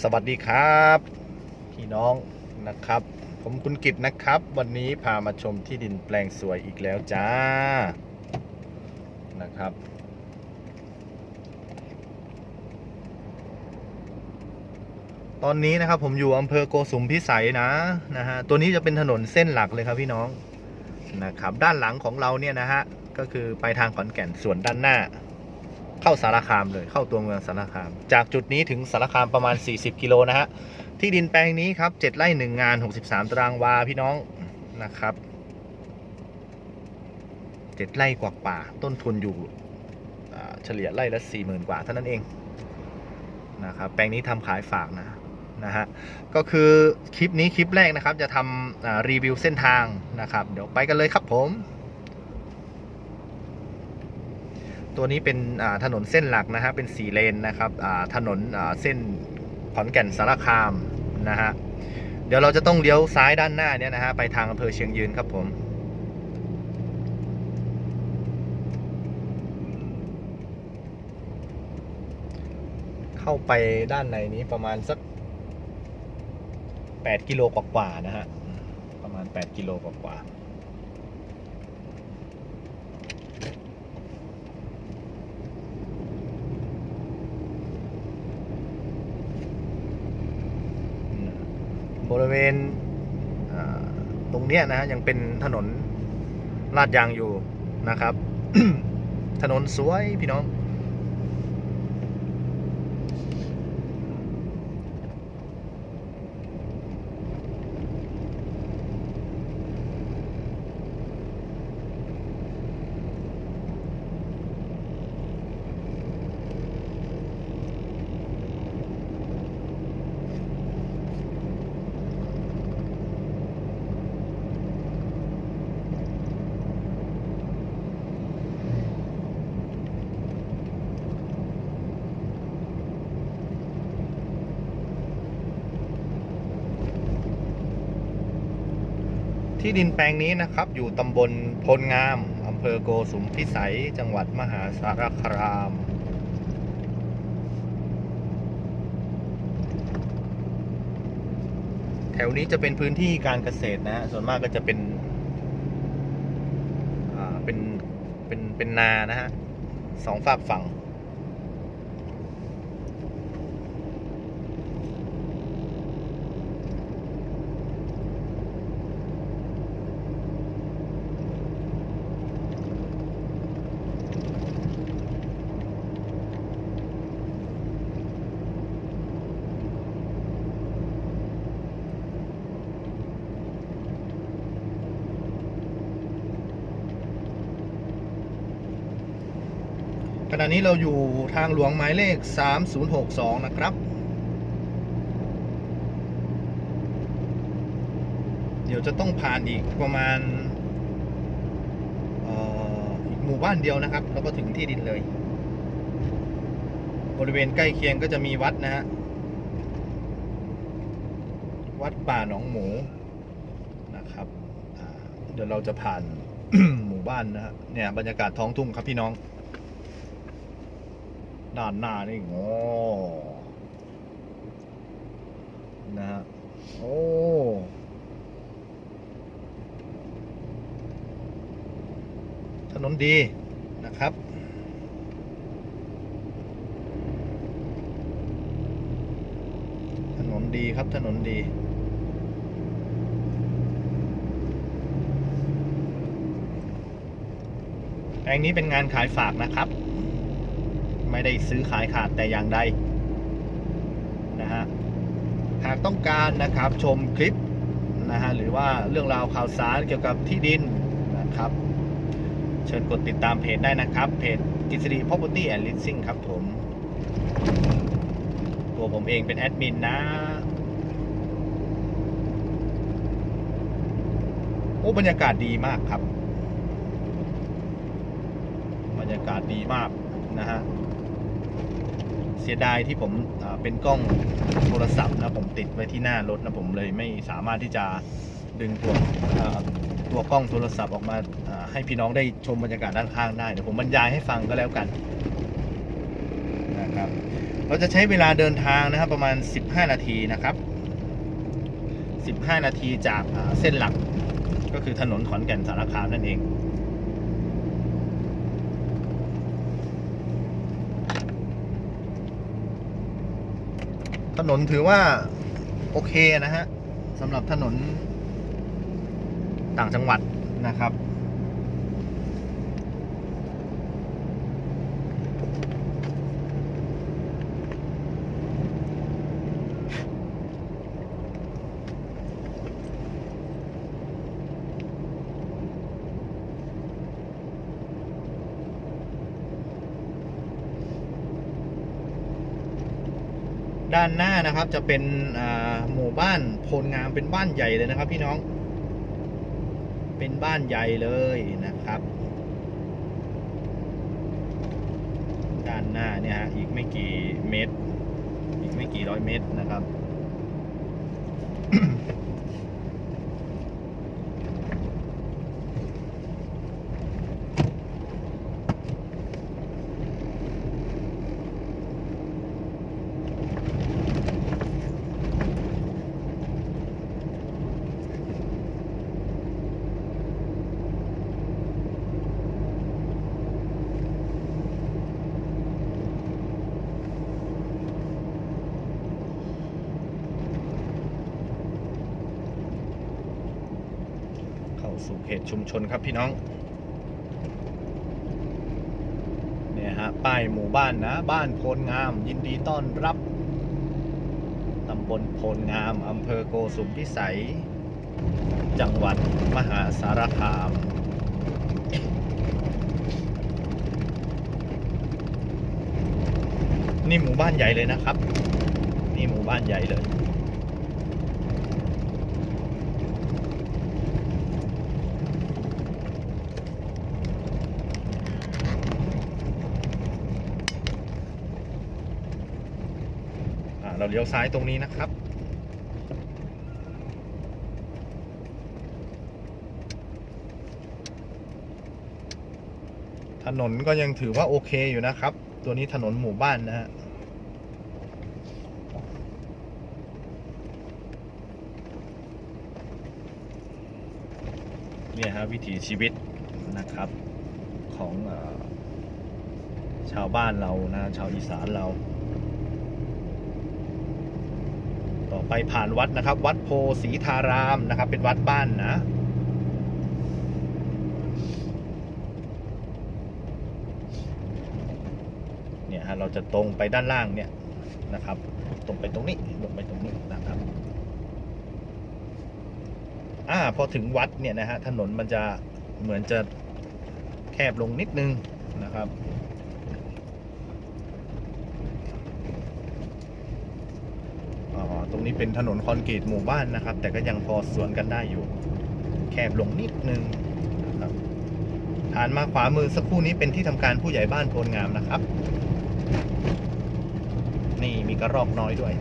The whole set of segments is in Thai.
สวัสดีครับ พี่น้องนะครับ ผมคุณกิตนะครับ วันนี้พามาชมที่ดินแปลงสวยอีกแล้วจ้านะครับ ตอนนี้นะครับผมอยู่อำเภอโกสุมพิสัยนะนะฮะตัวนี้จะเป็นถนนเส้นหลักเลยครับพี่น้องนะครับ ด้านหลังของเราเนี่ยนะฮะก็คือไปทางขอนแก่นส่วนด้านหน้า เข้าสารคามเลยเข้าตัวเมืองสารคาม จากจุดนี้ถึงสารคามประมาณ 40 กิโลนะฮะที่ดินแปลงนี้ครับ7ไร่1งาน 63 ตารางวาพี่น้องนะครับ7ไร่กว่าป่าต้นทุนอยู่เฉลี่ยไร่ละ 40,000 กว่าเท่านั้นเองนะครับแปลงนี้ทำขายฝากนะนะฮะก็คือคลิปนี้คลิปแรกนะครับจะทำรีวิวเส้นทางนะครับ เดี๋ยวไปกันเลยครับผม ตัวนี้เป็นถนนเส้นหลักนะฮะเป็นสี่เลนนะครับถนนเส้นขอนแก่นสารคามนะฮะเดี๋ยวเราจะต้องเลี้ยวซ้ายด้านหน้าเนี่ยนะฮะไปทางอำเภอเชียงยืนครับผมเข้าไปด้านในนี้ประมาณสัก 8 กิโลกว่าๆนะฮะ ประมาณ 8 กิโลกว่าๆ บริเวณตรงเนี้ยนะยังเป็นถนนลาดยางอยู่นะครับ ถนนสวยพี่น้อง ที่ดินแปลงนี้นะครับ อยู่ตำบลพลงามอำเภอโกสุมพิสัย จังหวัดมหาสารคาม แถวนี้จะเป็นพื้นที่การเกษตรนะฮะส่วนมากก็จะเป็นอ่าเป็น เป็น เป็นนานะฮะสองฝากฝั่ง ข ณะนี้เราอยู่ทางหลวงหมายเลข 3062 นะครับ เดี๋ยวจะต้องผ่านอีกประมาณอีกหมู่บ้านเดียวนะครับ แล้วก็ถึงที่ดินเลย บริเวณใกล้เคียงก็จะมีวัดนะฮะ วัดป่าหนองหมูนะครับ เดี๋ยวเราจะผ่านหมู่บ้านนะฮะเนี่ยบรรยากาศท้องทุ่งครับพี่น้อง ด้านหน้านี่โอ้นะฮะโอ้ถนนดีนะครับถนนดีครับถนนดีแปลงนี้เป็นงานขายฝากนะครับ ไม่ได้ซื้อขายขาดแต่อย่างใดนะฮะหากต้องการนะครับชมคลิปนะฮะหรือว่าเรื่องราวข่าวสารเกี่ยวกับที่ดินนะครับ เชิญกดติดตามเพจได้นะครับ เพจกิษฎี property and leasing ครับผม ตัวผมเองเป็นแอดมินนะโอ้บรรยากาศดีมากครับ บรรยากาศดีมากนะฮะ เสียดายที่ผมเป็นกล้องโทรศัพท์นะผมติดไว้ที่หน้ารถนะผมเลยไม่สามารถที่จะดึงตัวตัวกล้องโทรศัพท์ออกมาให้พี่น้องได้ชมบรรยากาศด้านข้างได้เดี๋ยวผมบรรยายให้ฟังก็แล้วกันนะครับเราจะใช้เวลาเดินทางนะครับประมาณ 15 นาทีนะครับ 15 นาทีจากเส้นหลักก็คือถนนขอนแก่นสารคามนั่นเอง ถนนถือว่า โอเคนะฮะสำหรับถนนต่างจังหวัดนะครับ ด้านหน้านะครับ จะเป็นหมู่บ้านโพลงามเป็นบ้านใหญ่เลยนะครับ พี่น้อง เป็นบ้านใหญ่เลยนะครับ ด้านหน้าเนี่ยฮะอีกไม่กี่เมตร อีกไม่กี่ร้อยเมตรนะครับ เขตชุมชนครับพี่น้องเนี่ยฮะป้ายหมู่บ้านนะ บ้านโพลงาม ยินดีต้อนรับตำบลโพลงามอำเภอโกสุมพิสัย จังหวัดมหาสารคามนี่หมู่บ้านใหญ่เลยนะครับ นี่หมู่บ้านใหญ่เลย เราเลี้ยวซ้ายตรงนี้นะครับ ถนนก็ยังถือว่าโอเคอยู่นะครับ ตัวนี้ถนนหมู่บ้านนะฮะเนี่ยฮะวิถีชีวิตนะครับของอชาวบ้านเรานะชาวอีสานเรา ต่อ ไปผ่านวัดนะครับ วัดโพสีธารามนะครับ เป็นวัดบ้านนะ เนี่ยฮะเราจะตรงไปด้านล่างเนี่ยนะครับ ตรงไปตรงนี้ลงไปตรงนี้นะครับอ่าพอถึงวัดเนี่ยนะฮะถนนมันจะเหมือนจะแคบลงนิดนึงนะครับ อ๋อ ตรงนี้เป็นถนนคอนกรีตหมู่บ้านนะครับ แต่ก็ยังพอสวนกันได้อยู่ แคบลงนิดนึงนะครับผ่านมาขวามือสักครู่นี้เป็นที่ทำการผู้ใหญ่บ้านโพลงามนะครับ นี่มีกระรอกน้อยด้วย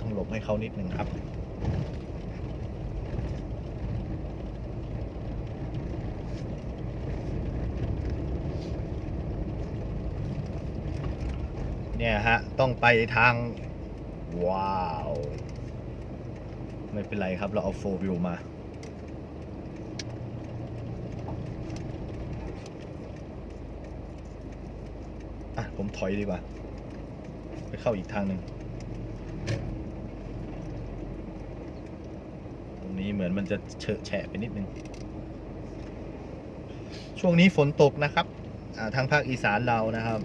ต้องหลบให้เขานิดนึงครับเนี่ยฮะ ต้องไปทาง ว้าว ไม่เป็นไรครับเราเอาโฟวิวมา อะ ผมถอยดีกว่า ไปเข้าอีกทางหนึ่งตรงนี้เหมือนมันจะเฉอะแฉะไปนิดนึง ช่วงนี้ฝนตกนะครับอ่าทางภาคอีสานเรานะครับ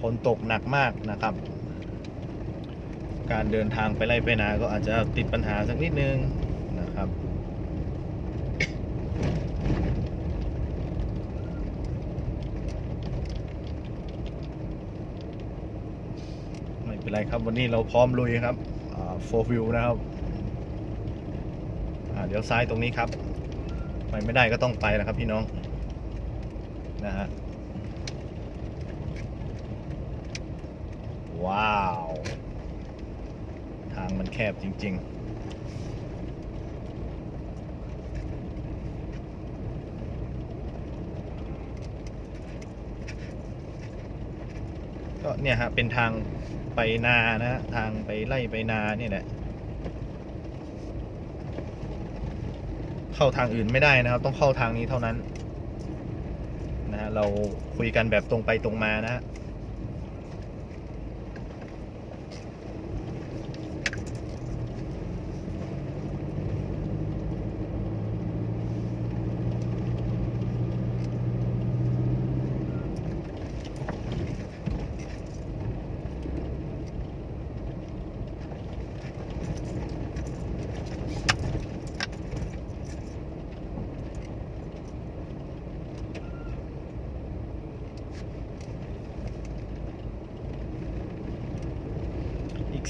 ฝนตกหนักมากนะครับ การเดินทางไปไล่ไปนาก็อาจจะติดปัญหาสักนิดนึงนะครับ ไม่เป็นไรครับวันนี้เราพร้อมลุยครับโฟวิวนะครับเดี๋ยวซ้ายตรงนี้ครับ ไปไม่ได้ก็ต้องไปแล้วครับพี่น้องนะฮะว้าวางมันแคบจริงๆเนี่ยฮะ เป็นทางไปนานะฮะ ทางไปไล่ไปนาเนี่ยแหละ เข้าทางอื่นไม่ได้นะครับ ต้องเข้าทางนี้เท่านั้น นะฮะ เราคุยกันแบบตรงไปตรงมานะฮะ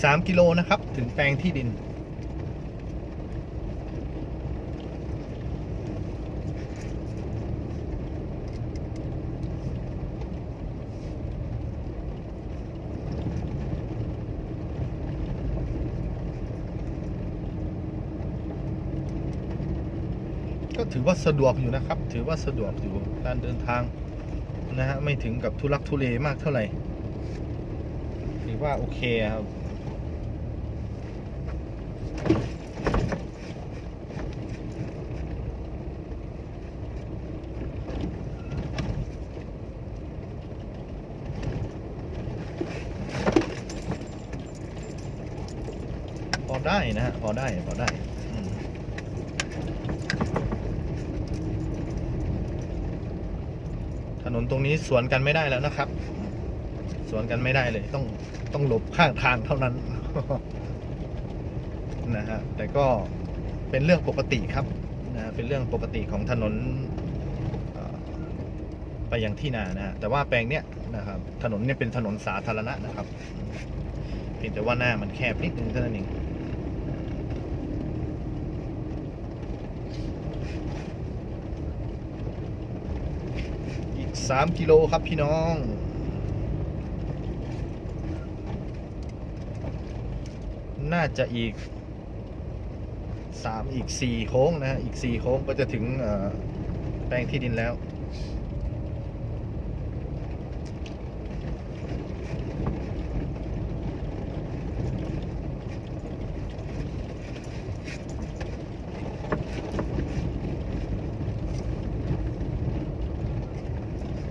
3 กิโลนะครับ ถึงแปลงที่ดิน ก็ถือว่าสะดวกอยู่นะครับ ถือว่าสะดวกอยู่การเดินทางนะฮะ ไม่ถึงกับทุลักทุเลมากเท่าไหร่ถือว่าโอเคครับ พอได้นะฮะพอได้พอได้ถนนตรงนี้สวนกันไม่ได้แล้วนะครับ สวนกันไม่ได้เลยต้องต้องหลบข้างทางเท่านั้น นะฮะแต่ก็เป็นเรื่องปกติครับนะเป็นเรื่องปกติของถนนไปยังที่นานะแต่ว่าแปลงเนี้ยนะครับถนนเนี่ยเป็นถนนสาธารณะนะครับเพียงแต่ว่าหน้ามันแคบนิดนึงเท่านั้นเองอีก3กิโลครับพี่น้องน่าจะอีก 3 อีก 4 โค้งนะฮะอีก 4 โค้งก็จะถึงแปลงที่ดินแล้ว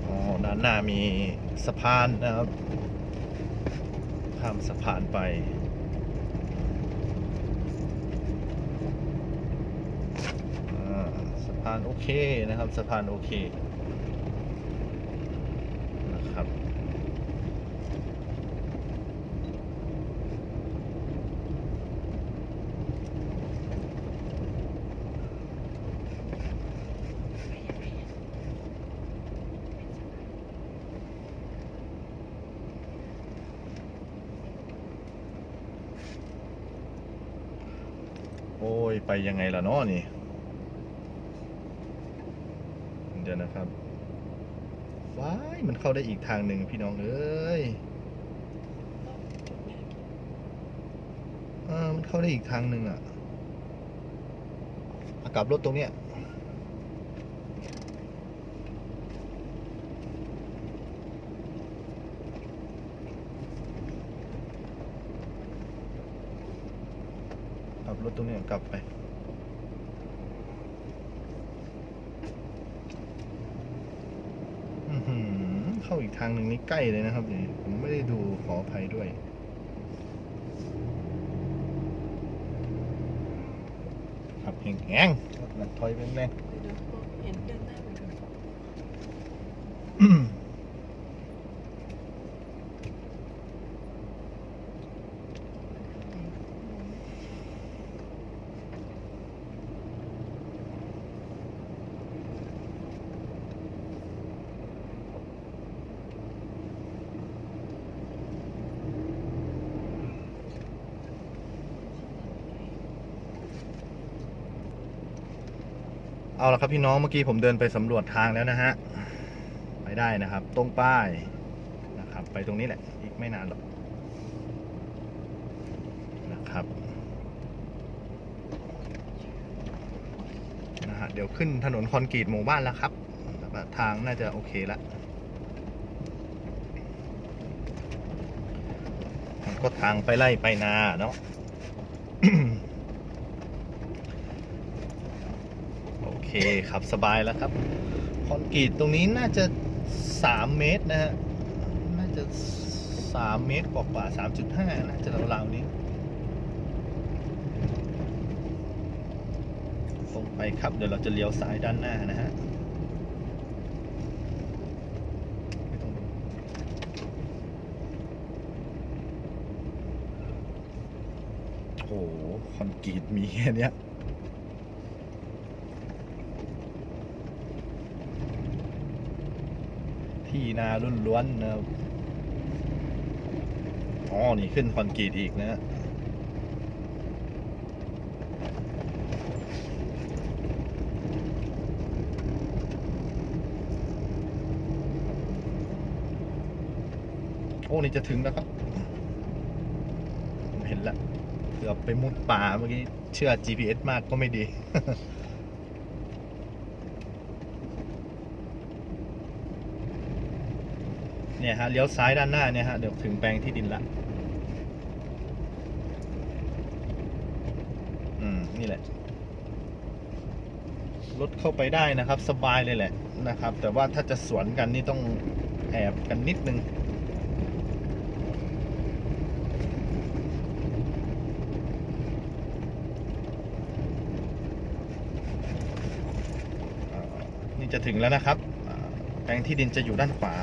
อ๋อด้นหน้ามีสะพานนะครับ ข้ามสะพานไป อ่าสะพานโอเคนะครับ สะพานโอเคนะครับโอ้ย ไปยังไงล่ะเนาะนี่ เดี๋ยวนะครับว้ายมันเข้าได้อีกทางหนึ่งพี่น้องเอ้ยมันเข้าได้อีกทางหนึ่งอะอะกลับรถตรงเนี้ยกลับรถตรงเนี้ยกลับไป อื้อหือ เข้าอีกทางหนึ่งนี่ใกล้เลยนะครับนี่ผมไม่ได้ดูขออภัยด้วย ขับแห้งๆขับถอยแรงเดี๋ยวเห็นเดินหน้าไป เอาละครับพี่น้องเมื่อกี้ผมเดินไปสำรวจทางแล้วนะฮะไปได้นะครับ ตรงป้ายนะครับ ไปตรงนี้แหละ อีกไม่นานหรอกนะครับนะฮะเดี๋ยวขึ้นถนนคอนกรีตหมู่บ้านแล้วครับทางน่าจะโอเคแล้วก็ทางไปไล่ไปนาเนาะ โอ เคครับสบายแล้วครับ คอนกรีตตรงนี้น่าจะสามเมตรนะฮะ น่าจะสามเมตรกว่ากว่าสามจุดห้าน่าจะราวๆนี้ตรงไปครับ เดี๋ยวเราจะเลี้ยวซ้ายด้านหน้านะฮะโอ้โหคอนกรีตมีแค่เนี้ ที่นาล้วนๆนะครับอ๋อนี่ขึ้นคอนกรีตอีกนะฮะโอ้นี่จะถึงแล้วครับ เห็นแล้วเกือบไปมุดป่าเมื่อกี้ เชื่อ GPS มากก็ไม่ดี เนี่ยฮะเลี้ยวซ้ายด้านหน้าเนี่ยฮะเดี๋ยวถึงแปลงที่ดินละอืมนี่แหละรถเข้าไปได้นะครับ สบายเลยแหละนะครับ แต่ว่าถ้าจะสวนกันนี่ต้องแอบกันนิดนึงนี่จะถึงแล้วนะครับ แปลงที่ดินจะอยู่ด้านขวา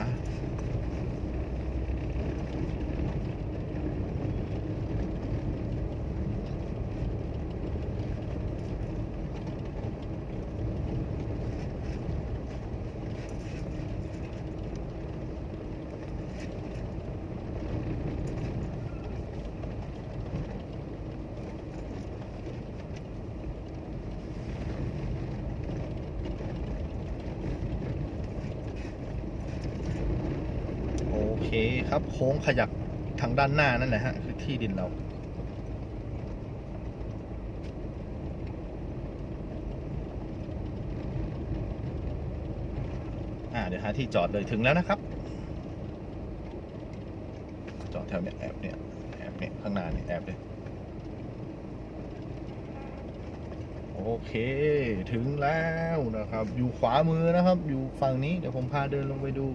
โอเครับ โค้งขยักทางด้านหน้านั่นแหละฮะ คือที่ดินเรา อ่า เดี๋ยวหาที่จอดเลยถึงแล้วนะครับ จอดแถวเนี้ยแอบเนี่ยแอบเนี่ยข้างหน้านี่แอบเลยโอเค ถึงแล้วนะครับ อยู่ขวามือนะครับ อยู่ฝั่งนี้ เดี๋ยวผมพาเดินลงไปดู